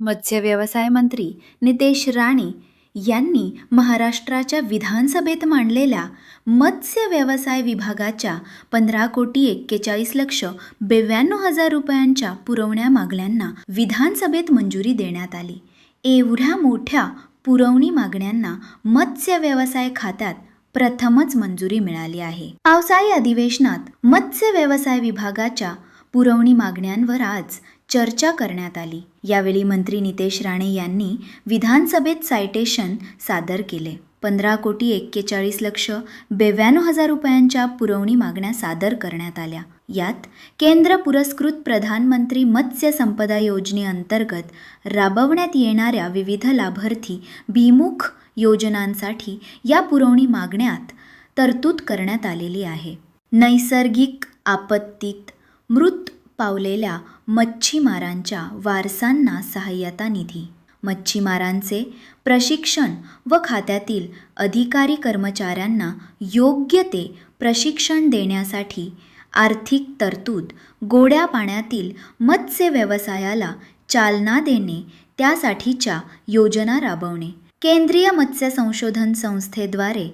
मत्स्य व्यवसाय मंत्री नितेश राणे यांनी महाराष्ट्राच्या विधानसभेत मांडलेल्या मत्स्य व्यवसाय विभागाच्या पंधरा कोटी एक्केचाळीस लक्ष ब्याण्णव हजार रुपयांच्या पुरवण्या मागण्यांना विधानसभेत मंजुरी देण्यात आली. एवढ्या मोठ्या पुरवणी मागण्यांना मत्स्य व्यवसाय खात्यात प्रथमच मंजुरी मिळाली आहे. पावसाळी अधिवेशनात मत्स्य व्यवसाय विभागाच्या पुरवणी मागण्यांवर आज चर्चा करण्यात आली. यावेळी मंत्री नितेश राणे यांनी विधानसभेत सायटेशन सादर केले. पंधरा कोटी एक्केचाळीस लक्ष ब्याण्णव हजार रुपयांच्या पुरवणी मागण्या सादर करण्यात आल्या. यात केंद्र पुरस्कृत प्रधानमंत्री मत्स्य संपदा योजनेअंतर्गत राबवण्यात येणाऱ्या विविध लाभार्थी भिमुख योजनांसाठी या पुरवणी मागण्यात तरतूद करण्यात आलेली आहे. नैसर्गिक आपत्तीत मृत पावलेल्या मच्छीमारांच्या वारसांना सहाय्यता निधी. मच्छीमारांचे प्रशिक्षण व खात्यातील अधिकारी कर्मचाऱ्यांना योग्य ते प्रशिक्षण देण्यासाठी आर्थिक तरतूद गोड्या पाण्यातील मत्स्य व्यवसायाला चालना देणे त्यासाठीच्या योजना राबवणे. केंद्रीय मत्स्य संशोधन संस्थेद्वारे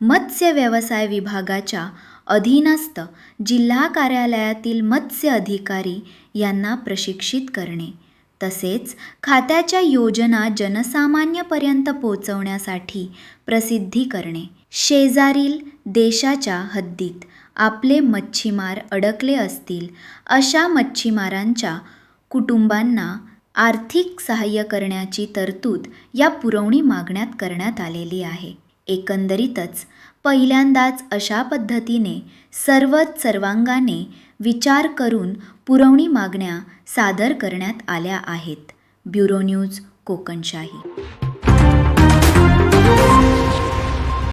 मत्स्य व्यवसाय विभागाच्या अधीनस्थ जिल्हा कार्यालयातील मत्स्य अधिकारी यांना प्रशिक्षित करणे. तसेच खात्याच्या योजना जनसामान्यपर्यंत पोचवण्यासाठी प्रसिद्धी करणे. शेजारील देशाच्या हद्दीत आपले मच्छीमार अडकले असतील अशा मच्छीमारांच्या कुटुंबांना आर्थिक सहाय्य करण्याची तरतूद या पुरवणी मागण्यात करण्यात आलेली आहे. एकंदरीतच पहिल्यांदाच अशा पद्धतीने सर्वच सर्वांगाने विचार करून पुरवणी मागण्या सादर करण्यात आल्या आहेत. Bureau news Kokanshahi.